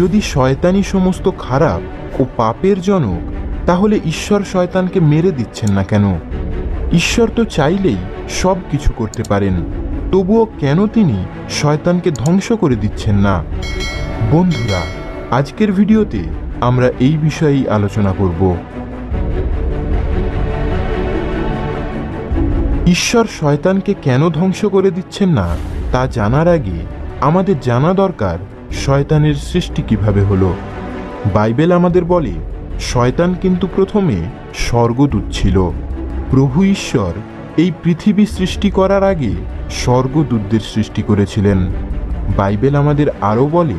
যদি শয়তানি সমস্ত খারাপ ও পাপের জনক, তাহলে ঈশ্বর শয়তানকে মেরে দিচ্ছেন না কেন? ঈশ্বর তো চাইলেই সব কিছু করতে পারেন, তবুও কেন তিনি শয়তানকে ধ্বংস করে দিচ্ছেন না? বন্ধুরা, আজকের ভিডিওতে আমরা এই বিষয়েই আলোচনা করব। ঈশ্বর শয়তানকে কেন ধ্বংস করে দিচ্ছেন না, তা জানার আগে আমাদের জানা দরকার শয়তানের সৃষ্টি কীভাবে হলো? বাইবেল আমাদের বলে, শয়তান কিন্তু প্রথমে স্বর্গদূত ছিল। প্রভু ঈশ্বর এই পৃথিবী সৃষ্টি করার আগে স্বর্গদূতদের সৃষ্টি করেছিলেন। বাইবেল আমাদের আরও বলে,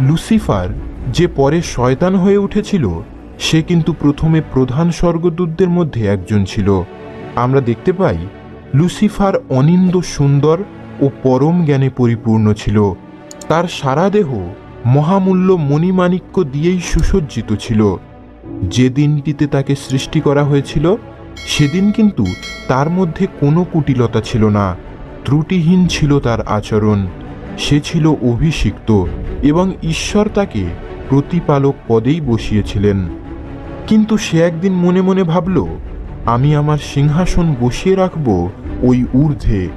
লুসিফার যে পরে শয়তান হয়ে উঠেছিল, সে কিন্তু প্রথমে প্রধান স্বর্গদূতদের মধ্যে একজন ছিল। আমরা দেখতে পাই, লুসিফার অনিন্দ সুন্দর ও পরম জ্ঞানে পরিপূর্ণ ছিল। তার সারা দেহ মহামূল্য মণিমাণিক্য দিয়েই সুসজ্জিত ছিল। যে দিনটিতে তাকে সৃষ্টি করা হয়েছিল, সেদিন কিন্তু তার মধ্যে কোনো কুটিলতা ছিল না। ত্রুটিহীন ছিল তার আচরণ। সে ছিল অভিষিক্ত এবং ঈশ্বর তাকে প্রতিপালক পদেই বসিয়েছিলেন। কিন্তু সে একদিন মনে মনে ভাবল, আমি আমার সিংহাসন বসিয়ে রাখব ওই ঊর্ধ্বে,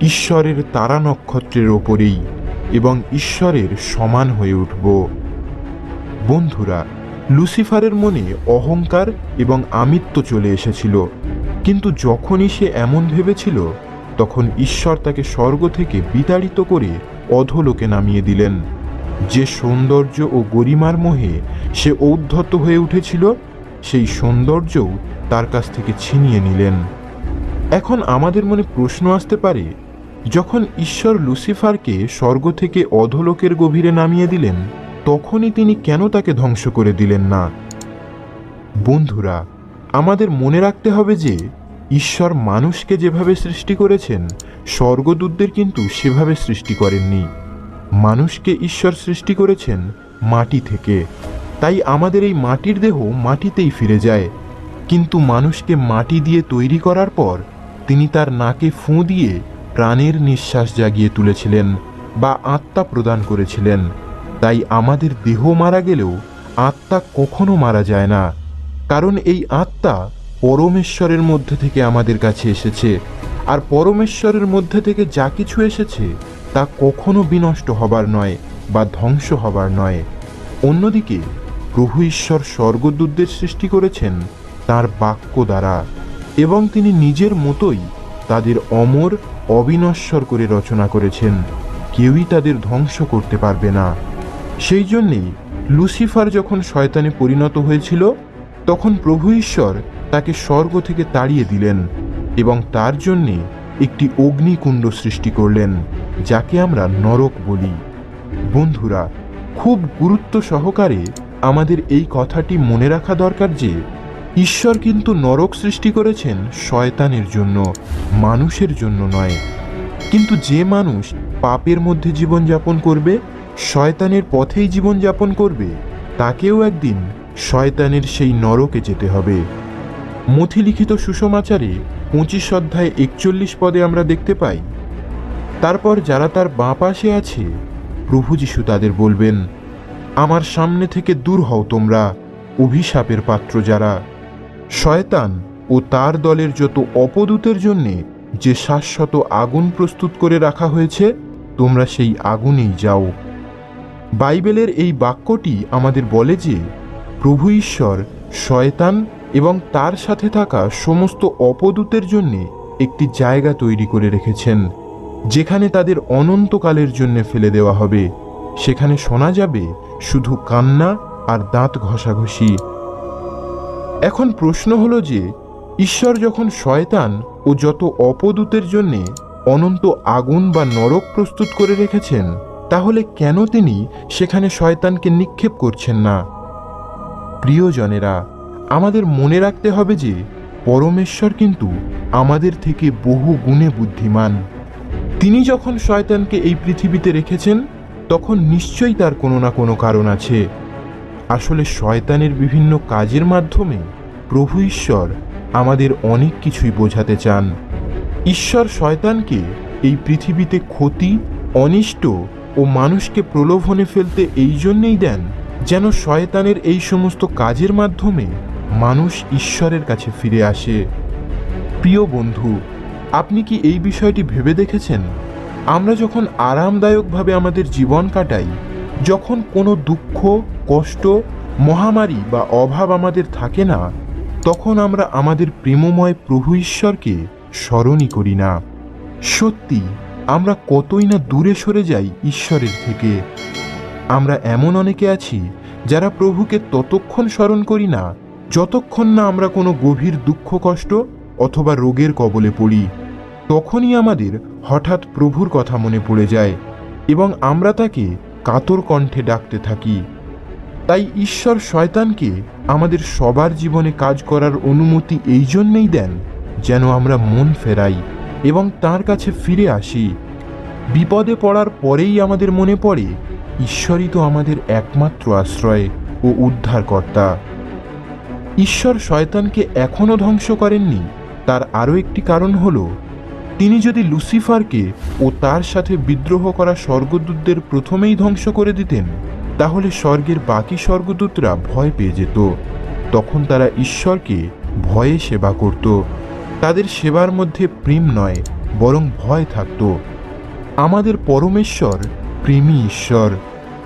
ঈশ্বরের তারা নক্ষত্রের ওপরেই। এবং ঈশ্বরের সমান হয়ে উঠব। বন্ধুরা, লুসিফারের মনে অহংকার এবং আমিত্ব চলে এসেছিল। কিন্তু যখনই সে এমন ভেবেছিল, তখন ঈশ্বর তাকে স্বর্গ থেকে বিতাড়িত করে অধলোকে নামিয়ে দিলেন। যে সৌন্দর্য ও গরিমার মোহে সে ঔদ্ধত হয়ে উঠেছিল, সেই সৌন্দর্যও তার কাছ থেকে ছিনিয়ে নিলেন। এখন আমাদের মনে প্রশ্ন আসতে পারে যখন ঈশ্বর লুসিফারকে স্বর্গ থেকে অধলোকের গভীরে নামিয়ে দিলেন, তখনই তিনি কেন তাকে ধ্বংস করে দিলেন না? বন্ধুরা, আমাদের মনে রাখতে হবে যে, ঈশ্বর মানুষকে যেভাবে সৃষ্টি করেছেন, স্বর্গদূতদের কিন্তু সেভাবে সৃষ্টি করেননি। মানুষকে ঈশ্বর সৃষ্টি করেছেন মাটি থেকে। তাই আমাদের এই মাটির দেহ মাটিতেই ফিরে যায়। কিন্তু মানুষকে মাটি দিয়ে তৈরি করার পর, তিনি তার নাকে ফুঁ দিয়ে প্রাণের নিঃশ্বাস জাগিয়ে তুলেছিলেন বা আত্মা প্রদান করেছিলেন। তাই আমাদের দেহ মারা গেলেও আত্মা কখনো মারা যায় না। কারণ এই আত্মা পরমেশ্বরের মধ্যে থেকে আমাদের কাছে এসেছে। আর পরমেশ্বরের মধ্যে থেকে যা কিছু এসেছে, তা কখনো বিনষ্ট হবার নয় বা ধ্বংস হবার নয়। অন্যদিকে, প্রভু ঈশ্বর স্বর্গদূতদের সৃষ্টি করেছেন তার বাক্য দ্বারা। এবং তিনি নিজের মতোই তাদের অমর অবিনশ্বর করে রচনা করেছেন। কেউই তাদের ধ্বংস করতে পারবে না। সেই জন্যেই লুসিফার যখন শয়তানে পরিণত হয়েছিল, তখন প্রভু ঈশ্বর তাকে স্বর্গ থেকে তাড়িয়ে দিলেন এবং তার জন্যে একটি অগ্নিকুণ্ড সৃষ্টি করলেন, যাকে আমরা নরক বলি। বন্ধুরা, খুব গুরুত্ব সহকারে আমাদের এই কথাটি মনে রাখা দরকার যে ঈশ্বর কিন্তু নরক সৃষ্টি করেছেন শয়তানের জন্য, মানুষের জন্য নয়। কিন্তু যে মানুষ পাপের মধ্যে জীবনযাপন করবে, শয়তানের পথেই জীবনযাপন করবে, তাকেও একদিন শয়তানের সেই নরকে যেতে হবে। মথিলিখিত সুষমাচারে পঁচিশ অধ্যায় একচল্লিশ পদে আমরা দেখতে পাই, তারপর যারা তার বাঁ পাশে আছে, প্রভু যিশু তাদের বলবেন, আমার সামনে থেকে দূর হও তোমরা, অভিশাপের পাত্র যারা। শয়তান ও তার দলের যত অপদূতের জন্যে যে শাশ্বত আগুন প্রস্তুত করে রাখা হয়েছে, তোমরা সেই আগুনেই যাও। বাইবেলের এই বাক্যটি আমাদের বলে যে, প্রভু ঈশ্বর শয়তান এবং তার সাথে থাকা সমস্ত অপদূতের জন্যে একটি জায়গা তৈরি করে রেখেছেন, যেখানে তাদের অনন্তকালের জন্য ফেলে দেওয়া হবে। সেখানে শোনা যাবে শুধু কান্না আর দাঁত ঘষাঘষি। এখন প্রশ্ন হলো যে, ঈশ্বর যখন শয়তান ও যত অপদূতের জন্যে অনন্ত আগুন বা নরক প্রস্তুত করে রেখেছেন, তাহলে কেন তিনি সেখানে শয়তানকে নিক্ষেপ করছেন না? প্রিয়জনেরা, আমাদের মনে রাখতে হবে যে, পরমেশ্বর কিন্তু আমাদের থেকে বহু গুণে বুদ্ধিমান। তিনি যখন শয়তানকে এই পৃথিবীতে রেখেছেন, তখন নিশ্চয়ই তার কোনো না কোনো কারণ আছে। আসলে শয়তানের বিভিন্ন কাজের মাধ্যমে প্রভু ঈশ্বর আমাদের অনেক কিছুই বোঝাতে চান। ঈশ্বর শয়তানকে এই পৃথিবীতে ক্ষতি, অনিষ্ট ও মানুষকে প্রলোভনে ফেলতে এই জন্যেই দেন যেন শয়তানের এই সমস্ত কাজের মাধ্যমে মানুষ ঈশ্বরের কাছে ফিরে আসে। প্রিয় বন্ধু, আপনি কি এই বিষয়টি ভেবে দেখেছেন? আমরা যখন আরামদায়কভাবে আমাদের জীবন কাটাই যখন কোনো দুঃখ, কষ্ট, মহামারী বা অভাব আমাদের থাকে না, তখন আমরা আমাদের প্রেমময় প্রভু ঈশ্বরকে স্মরণই করি না। সত্যি, আমরা কতই না দূরে সরে যাই ঈশ্বরের থেকে। আমরা এমন অনেকে আছি যারা প্রভুকে ততক্ষণ স্মরণ করি না, যতক্ষণ না আমরা কোনো গভীর দুঃখ, কষ্ট অথবা রোগের কবলে পড়ি। তখনই আমাদের হঠাৎ প্রভুর কথা মনে পড়ে যায় এবং আমরা তাকে কাতর কণ্ঠে ডাকতে থাকি। তাই ঈশ্বর শয়তানকে আমাদের সবার জীবনে কাজ করার অনুমতি এই জন্যেই দেন, যেন আমরা মন ফেরাই এবং তার কাছে ফিরে আসি। বিপদে পড়ার পরেই আমাদের মনে পড়ে, ঈশ্বরই তো আমাদের একমাত্র আশ্রয় ও উদ্ধারকর্তা। ঈশ্বর শয়তানকে এখনও ধ্বংস করেননি, তার আরও একটি কারণ হল তিনি যদি লুসিফারকে ও তার সাথে বিদ্রোহ করা স্বর্গদূতদের প্রথমেই ধ্বংস করে দিতেন, তাহলে স্বর্গের বাকি স্বর্গদূতরা ভয় পেয়ে যেত। তখন তারা ঈশ্বরকে ভয়ে সেবা করত। তাদের সেবার মধ্যে প্রেম নয়, বরং ভয় থাকত। আমাদের পরমেশ্বর প্রেমী ঈশ্বর।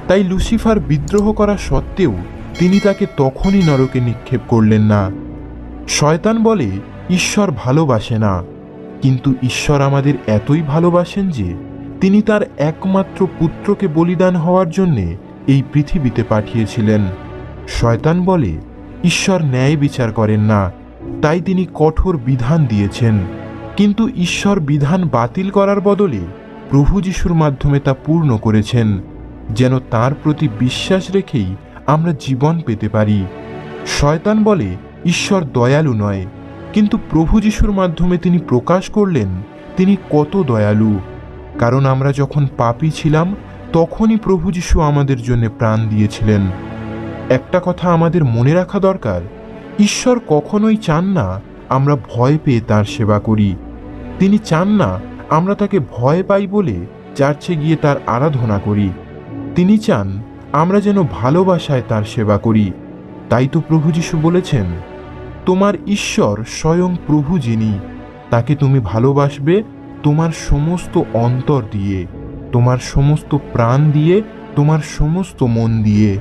তাই লুসিফার বিদ্রোহ করা সত্ত্বেও তিনি তাকে তখনই নরকে নিক্ষেপ করলেন না। শয়তান বলে, ঈশ্বর ভালোবাসে না। কিন্তু ঈশ্বর আমাদের এতই ভালোবাসেন যে তিনি তার একমাত্র পুত্রকে বলিদান হওয়ার জন্যে এই পৃথিবীতে পাঠিয়েছিলেন। শয়তান বলে, ঈশ্বর ন্যায় বিচার করেন না, তাই তিনি কঠোর বিধান দিয়েছেন। কিন্তু ঈশ্বর বিধান বাতিল করার বদলে প্রভু যিশুর মাধ্যমে তা পূর্ণ করেছেন, যেন তার প্রতি বিশ্বাস রেখেই আমরা জীবন পেতে পারি। শয়তান বলে, ঈশ্বর দয়ালু নয় কিন্তু প্রভু যিশুর মাধ্যমে তিনি প্রকাশ করলেন, তিনি কত দয়ালু। কারণ আমরা যখন পাপী ছিলাম, তখনই প্রভু যিশু আমাদের জন্য প্রাণ দিয়েছিলেন। একটা কথা আমাদের মনে রাখা দরকার, ঈশ্বর কখনোই চান না আমরা ভয় পেয়ে তার সেবা করি। তিনি চান না আমরা তাকে ভয় পাই বলে চার্চে গিয়ে তার আরাধনা করি। তিনি চান আমরা যেন ভালোবাসায় তার সেবা করি। তাই তো প্রভু যিশু বলেছেন তোমার ঈশ্বর স্বয়ং প্রভু যিনি, তাকে তুমি ভালোবাসবে তোমার সমস্ত অন্তর দিয়ে, তোমার সমস্ত প্রাণ দিয়ে, তোমার সমস্ত মন দিয়ে।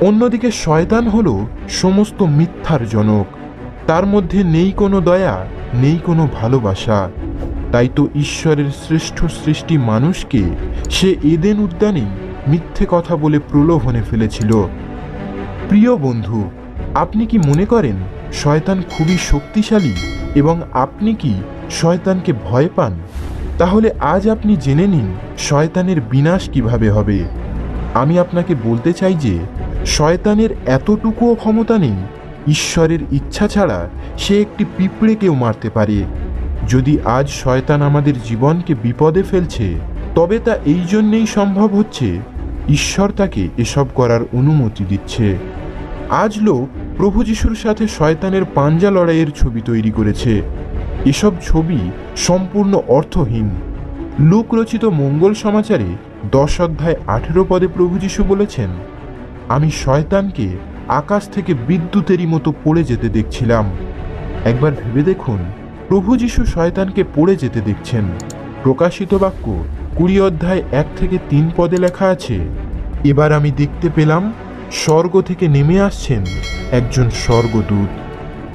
অন্যদিকে শয়তান হল সমস্ত মিথ্যার জনক, তার মধ্যে নেই কোনো দয়া, নেই কোনো ভালোবাসা। তাই তো ঈশ্বরের শ্রেষ্ঠ সৃষ্টি মানুষকে সে এদেন উদ্যানে মিথ্যে কথা বলে প্রলোভনে ফেলেছিল। প্রিয় বন্ধু আপনি কি মনে করেন শয়তান খুবই শক্তিশালী এবং আপনি কি শয়তানকে ভয় পান? তাহলে আজ আপনি জেনে নিন শয়তানের বিনাশ কীভাবে হবে। আমি আপনাকে বলতে চাই যে, শয়তানের এতটুকুও ক্ষমতা নেই, ঈশ্বরের ইচ্ছা ছাড়া সে একটি পিঁপড়েকেও মারতে পারে। যদি আজ শয়তান আমাদের জীবনকে বিপদে ফেলছে, তবে তা এই জন্যেই সম্ভব হচ্ছে ঈশ্বর তাকে এসব করার অনুমতি দিচ্ছে। আজ লোক প্রভু যিশুর সাথে শয়তানের পাঞ্জা লড়াইয়ের ছবি তৈরি করেছে। এসব ছবি সম্পূর্ণ অর্থহীন। লোকরচিত মঙ্গল সমাচারে দশ অধ্যায় আঠেরো পদে প্রভু যিশু বলেছেন, আমি শয়তানকে আকাশ থেকে বিদ্যুতেরই মতো পড়ে যেতে দেখছিলাম। একবার ভেবে দেখুন, প্রভু যিশু শয়তানকে পড়ে যেতে দেখছেন। প্রকাশিত বাক্য কুড়ি অধ্যায় এক থেকে তিন পদে লেখা আছে, এবার আমি দেখতে পেলাম স্বর্গ থেকে নেমে আসছেন একজন স্বর্গদূত।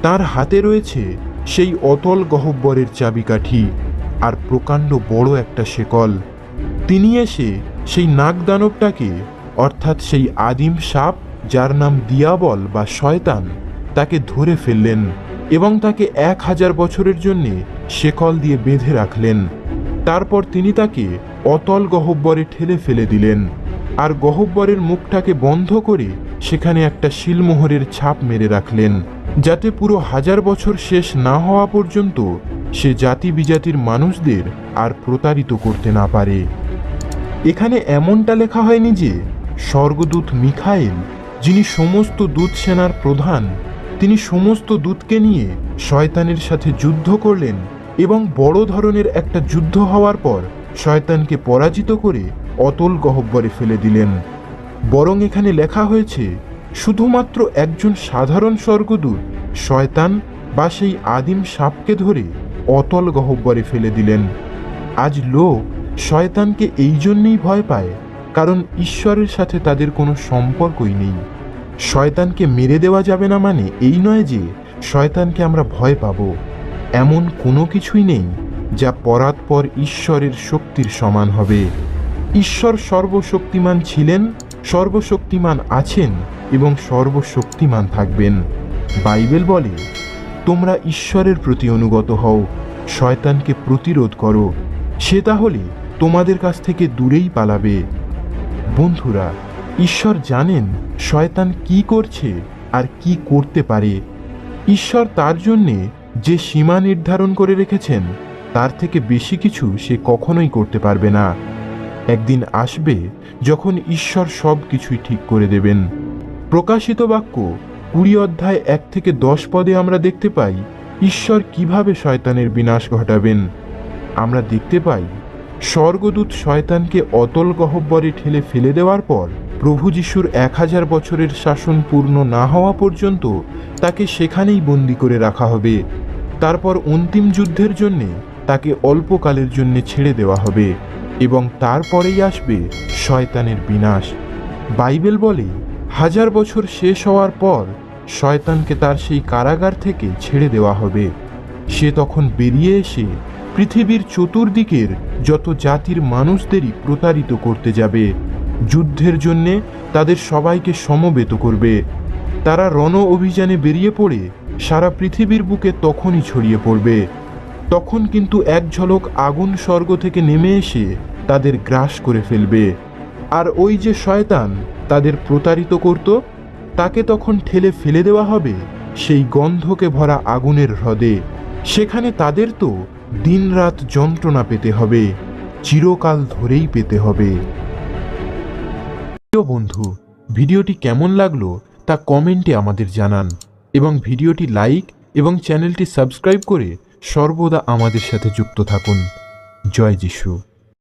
তার হাতে রয়েছে সেই অতল গহব্বরের চাবিকাঠি আর প্রকাণ্ড বড় একটা শেকল। তিনি এসে সেই নাগদানবটাকে, অর্থাৎ সেই আদিম সাপ যার নাম দিয়াবল বা শয়তান, তাকে ধরে ফেললেন এবং তাকে এক হাজার বছরের জন্যে শেকল দিয়ে বেঁধে রাখলেন। তারপর তিনি তাকে অতল গহব্বরে ঠেলে ফেলে দিলেন। আর গহব্বরের মুখটাকে বন্ধ করে সেখানে একটা শিলমোহরের ছাপ মেরে রাখলেন, যাতে পুরো হাজার বছর শেষ না হওয়া পর্যন্ত সে জাতি বিজাতির মানুষদের আর প্রতারিত করতে না পারে। এখানে এমনটা লেখা হয়নি যে, স্বর্গদূত মিখাইল, যিনি সমস্ত দূত সেনার প্রধান, তিনি সমস্ত দূতকে নিয়ে শয়তানের সাথে যুদ্ধ করলেন এবং বড় ধরনের একটা যুদ্ধ হওয়ার পর শয়তানকে পরাজিত করে অতল গহব্বরে ফেলে দিলেন। বরং এখানে লেখা হয়েছে, শুধুমাত্র একজন সাধারণ স্বর্গদূত, শয়তান বা সেই আদিম সাপকে ধরে অতল গহব্বরে ফেলে দিলেন। আজ লোক শয়তানকে এই জন্যেই ভয় পায়, কারণ ঈশ্বরের সাথে তাদের কোনো সম্পর্কই নেই। শয়তানকে মেরে দেওয়া যাবে না মানে এই নয় যে, শয়তানকে আমরা ভয় পাব। এমন কোনো কিছুই নেই যা পরাৎপর ঈশ্বরের শক্তির সমান হবে। ঈশ্বর সর্বশক্তিমান ছিলেন, সর্বশক্তিমান আছেন এবং সর্বশক্তিমান থাকবেন। বাইবেল বলে, তোমরা ঈশ্বরের প্রতি অনুগত হও, শয়তানকে প্রতিরোধ করো। সে তাহলে তোমাদের কাছ থেকে দূরেই পালাবে। বন্ধুরা, ঈশ্বর জানেন শয়তান কি করছে আর কি করতে পারে। ঈশ্বর তার জন্যে যে সীমা নির্ধারণ করে রেখেছেন, তার থেকে বেশি কিছু সে কখনোই করতে পারবে না। একদিন আসবে যখন ঈশ্বর সব কিছুই ঠিক করে দেবেন। প্রকাশিত বাক্য কুড়ি অধ্যায় এক থেকে দশ পদে আমরা দেখতে পাই, ঈশ্বর কীভাবে শয়তানের বিনাশ ঘটাবেন। আমরা দেখতে পাই, স্বর্গদূত শয়তানকে অতল গহব্বরে ঠেলে ফেলে দেওয়ার পর, প্রভু যিশুর এক হাজার বছরের শাসন পূর্ণ না হওয়া পর্যন্ত তাকে সেখানেই বন্দি করে রাখা হবে। তারপর অন্তিম যুদ্ধের জন্যে তাকে অল্পকালের জন্য ছেড়ে দেওয়া হবে। এবং তারপরেই আসবে শয়তানের বিনাশ। বাইবেল বলে, হাজার বছর শেষ হওয়ার পর শয়তানকে তার সেই কারাগার থেকে ছেড়ে দেওয়া হবে। সে তখন বেরিয়ে এসে পৃথিবীর চতুর্দিকের যত জাতির মানুষদেরই প্রতারিত করতে যাবে। যুদ্ধের জন্যে তাদের সবাইকে সমবেত করবে। তারা রণ অভিযানে বেরিয়ে পড়ে সারা পৃথিবীর বুকে তখনই ছড়িয়ে পড়বে। তখন কিন্তু এক ঝলক আগুন স্বর্গ থেকে নেমে এসে তাদের গ্রাস করে ফেলবে। আর ওই যে শয়তান তাদের প্রতারিত করত, তাকে তখন ঠেলে ফেলে দেওয়া হবে সেই গন্ধকে ভরা আগুনের হ্রদে। সেখানে তাদের তো দিনরাত যন্ত্রণা পেতে হবে, চিরকাল ধরেই পেতে হবে। প্রিয় বন্ধু, ভিডিওটি কেমন লাগল তা কমেন্টে আমাদের জানান এবং ভিডিওটি লাইক এবং চ্যানেলটি সাবস্ক্রাইব করে সর্বদা আমাদের সাথে যুক্ত থাকুন। জয় যিশু।